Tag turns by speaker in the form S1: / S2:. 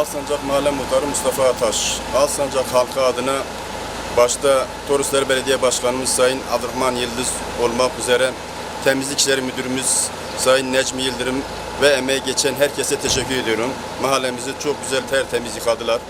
S1: Alsancak Mahalle Muhtarı Mustafa Ataş. Alsancak halkı adına başta Toroslar Belediye Başkanımız Sayın Abdurrahman Yıldız olmak üzere Temizlik İşleri Müdürümüz Sayın Necmi Yıldırım ve emeği geçen herkese teşekkür ediyorum. Mahallemizi çok güzel tertemiz yıkadılar.